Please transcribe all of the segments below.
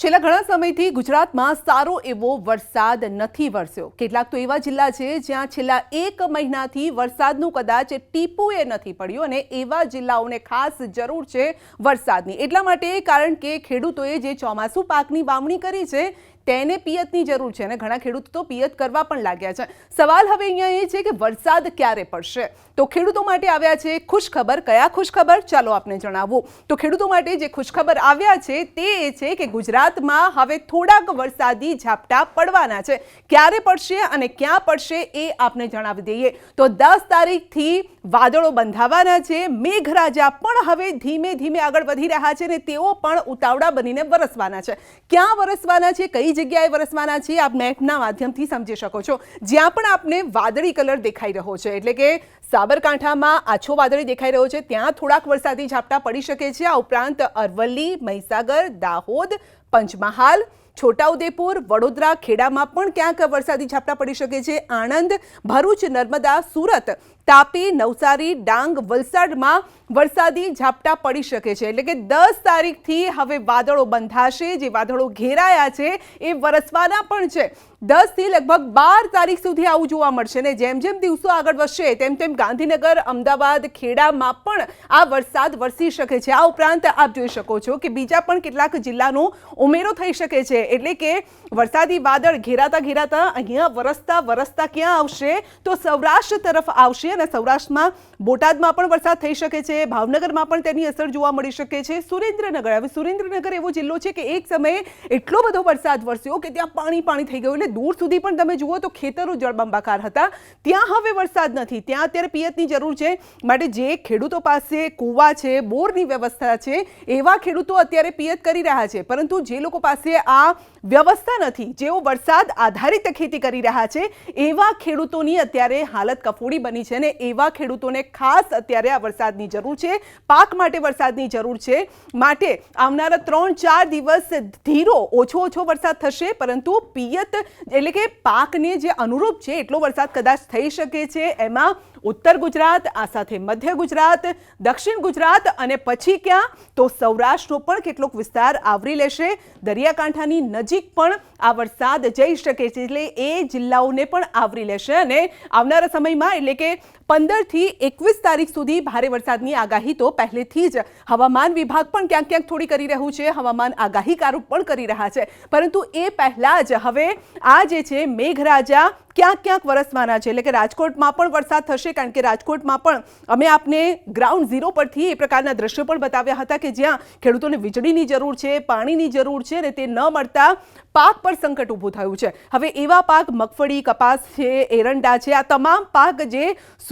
છેલ્લા ઘણા સમયથી ગુજરાતમાં સારો એવો વરસાદ નથી વરસ્યો. કેટલાક તો એવા જિલ્લા છે જ્યાં છેલ્લા એક મહિનાથી વરસાદનું કદાચ ટીપુએ નથી પડ્યું અને એવા જિલ્લાઓને ખાસ જરૂર છે વરસાદની. એટલા માટે કારણ કે ખેડૂતોએ જે ચોમાસું પાકની વાવણી કરી છે તેને પિયતની જરૂર છે અને ઘણા ખેડૂતો તો પિયત કરવા પણ લાગ્યા છે. સવાલ હવે અહીંયા એ છે કે વરસાદ ક્યારે પડશે? તો ખેડૂતો માટે આવ્યા છે ખુશખબર. કયા ખુશખબર? ચાલો આપને જણાવું. તો ખેડૂતો માટે જે ખુશખબર આવ્યા છે તે એ છે કે ગુજરાતમાં હવે થોડાક વરસાદી ઝાપટા પડવાના છે. ક્યારે પડશે અને ક્યાં પડશે એ આપને જણાવી દઈએ. તો દસ તારીખથી વાદળો બંધાવાના છે. મેઘરાજા પણ હવે ધીમે ધીમે આગળ વધી રહ્યા છે અને તેઓ પણ ઉતાવળા બનીને વરસવાના છે. ક્યાં વરસવાના છે, કઈ જગ્યાએ વરસવાના છે આપ મેપના માધ્યમથી સમજી શકો છો. જ્યાં પણ આપને વાદળી કલર દેખાઈ રહ્યો છે. એટલે કે સાબરકાંઠામાં આછો વાદળી દેખાઈ રહ્યો છે. ત્યાં થોડાક વરસાદી ઝાપટા પડી શકે છે. આ ઉપરાંત અરવલ્લી, મહીસાગર, દાહોદ, પંચમહાલ, છોટાઉદેપુર, વડોદરા, ખેડામાં પણ ક્યાંક વરસાદી ઝાપટા પડી શકે છે. આણંદ, ભરૂચ, નર્મદા, સુરત, તાપી, નવસારી, ડાંગ, વલસાડમાં વરસાદી ઝાપટા પડી શકે છે. એટલે કે દસ તારીખથી હવે વાદળો બંધાશે. જે વાદળો ઘેરાયા છે એ વરસવાના પણ છે. દસથી લગભગ બાર તારીખ સુધી આવું જોવા મળશે ને જેમ જેમ દિવસો આગળ વધશે, તેમ તેમ ગાંધીનગર, અમદાવાદ, ખેડામાં પણ આ વરસાદ વરસી શકે છે. આ ઉપરાંત આપ જોઈ શકો છો કે બીજા પણ કેટલાક જિલ્લાનો ઉમેરો થઈ શકે છે. એટલે કે વરસાદી વાદળ ઘેરાતા ઘેરાતા અહીંયા વરસતા વરસતા ક્યાં આવશે? તો સૌરાષ્ટ્ર તરફ આવશે અને સૌરાષ્ટ્રમાં બોટાદમાં પણ વરસાદ થઈ શકે છે. ભાવનગરમાં પણ તેની અસર જોવા મળી શકે છે. સુરેન્દ્રનગર, હવે સુરેન્દ્રનગર એવો જિલ્લો છે કે એક સમયે એટલો બધો વરસાદ વરસ્યો કે ત્યાં પાણી પાણી થઈ ગયું. એટલે દૂર સુધી પણ તમે જુઓ તો ખેતરો જળબંબાકાર હતા. ત્યાં હવે વરસાદ નથી. ત્યાં અત્યારે પિયતની જરૂર છે. માટે જે ખેડૂતો પાસે કૂવા છે, બોરની વ્યવસ્થા છે, એવા ખેડૂતો અત્યારે પિયત કરી રહ્યા છે. પરંતુ જે લોકો પાસે આ વ્યવસ્થા નથી, જેઓ વરસાદ આધારિત ખેતી કરી રહ્યા છે, એવા ખેડૂતોની અત્યારે હાલત કફોડી બની છે ને એવા ખેડૂતોને ખાસ અત્યારે આ વરસાદની જરૂર છે, પાક માટે વરસાદની જરૂર છે. માટે આવનારા ત્રણ ચાર દિવસ ધીરો ઓછો ઓછો વરસાદ થશે, પરંતુ પિયત એટલે કે પાકને જે અનુરૂપ છે, એટલો વરસાદ કદાચ થઈ શકે છે. એમાં ઉત્તર ગુજરાત, આ સાથે મધ્ય ગુજરાત, દક્ષિણ ગુજરાત અને પછી ક્યાં? તો સૌરાષ્ટ્રનો પણ કેટલોક વિસ્તાર આવરી લેશે. દરિયાકાંઠાની નજીક પણ આ વરસાદ જઈ શકે છે, એટલે એ જિલ્લાઓને પણ આવરી લેશે અને આવનારા સમયમાં એટલે કે પંદરથી એકવીસ તારીખ સુધી ભારે વરસાદની આગાહી તો પહેલેથી જ હવામાન વિભાગ પણ ક્યાંક ક્યાંક થોડી કરી રહ્યું છે. હવામાન આગાહીકારો પણ કરી રહ્યા છે. પરંતુ એ પહેલાં જ હવે આ જે છે મેઘરાજા ક્યાંક ક્યાંક વરસવાના છે. એટલે કે રાજકોટમાં પણ વરસાદ થશે કારણ કે રાજકોટમાં પણ અમે આપને ગ્રાઉન્ડ ઝીરો પરથી એ પ્રકારના દ્રશ્યો પણ બતાવ્યા હતા કે જ્યાં ખેડૂતોને વીજળીની જરૂર છે, પાણીની જરૂર છે અને તે ન મળતા પાક પર સંકટ ઊભું થયું છે. હવે એવા પાક મગફળી, કપાસ છે, એરંડા છે, આ તમામ પાક જે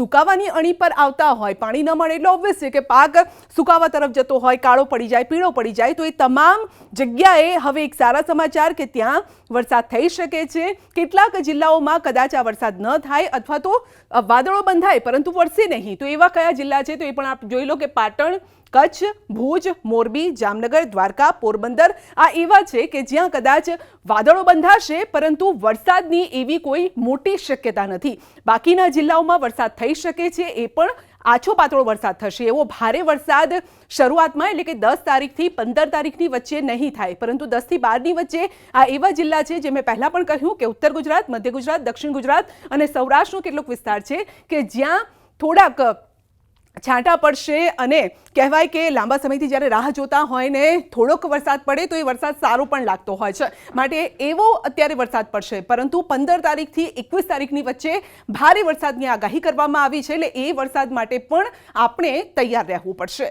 સુકાવાની અણી પર આવતા હોય. પાણી ન મળે એટલે ઓબ્વિયસ છે કે પાક સુકાવા તરફ જતો હોય, કાળો પડી જાય, પીળો પડી જાય. તો એ તમામ જગ્યાએ હવે એક સારા સમાચાર કે ત્યાં વરસાદ થઈ શકે છે. કેટલાક જિલ્લાઓમાં કદાચ આ વરસાદ ન થાય અથવા તો વાદળો બંધાય, પરંતુ વરસે નહીં. તો એવા કયા જિલ્લા છે? તો એ પણ આપ જોઈ લો કે પાટણ, કચ્છ, ભુજ, મોરબી, જામનગર, દ્વારકા, પોરબંદર આ એવા છે કે જ્યાં કદાચ વાદળો બંધાશે, પરંતુ વરસાદની એવી કોઈ મોટી શક્યતા નથી. બાકીના જિલ્લાઓમાં વરસાદ થઈ શકે છે એ પણ આછો પાતળો વરસાદ થશે. એવો ભારે વરસાદ શરૂઆતમાં એટલે કે દસ તારીખથી પંદર તારીખની વચ્ચે નહીં થાય. પરંતુ દસથી બારની વચ્ચે આ એવા જિલ્લા છે જે મેં પહેલાં પણ કહ્યું કે ઉત્તર ગુજરાત, મધ્ય ગુજરાત, દક્ષિણ ગુજરાત અને સૌરાષ્ટ્રનો કેટલોક વિસ્તાર છે કે જ્યાં થોડાક છાંટા પડશે અને કહેવાય કે લાંબા સમયથી જ્યારે રાહ જોતા હોય ને થોડોક વરસાદ પડે તો એ વરસાદ સારો પણ લાગતો હોય છે. માટે એવો અત્યારે વરસાદ પડશે. પરંતુ પંદર તારીખથી એકવીસ તારીખની વચ્ચે ભારે વરસાદની આગાહી કરવામાં આવી છે. એટલે એ વરસાદ માટે પણ આપણે તૈયાર રહેવું પડશે.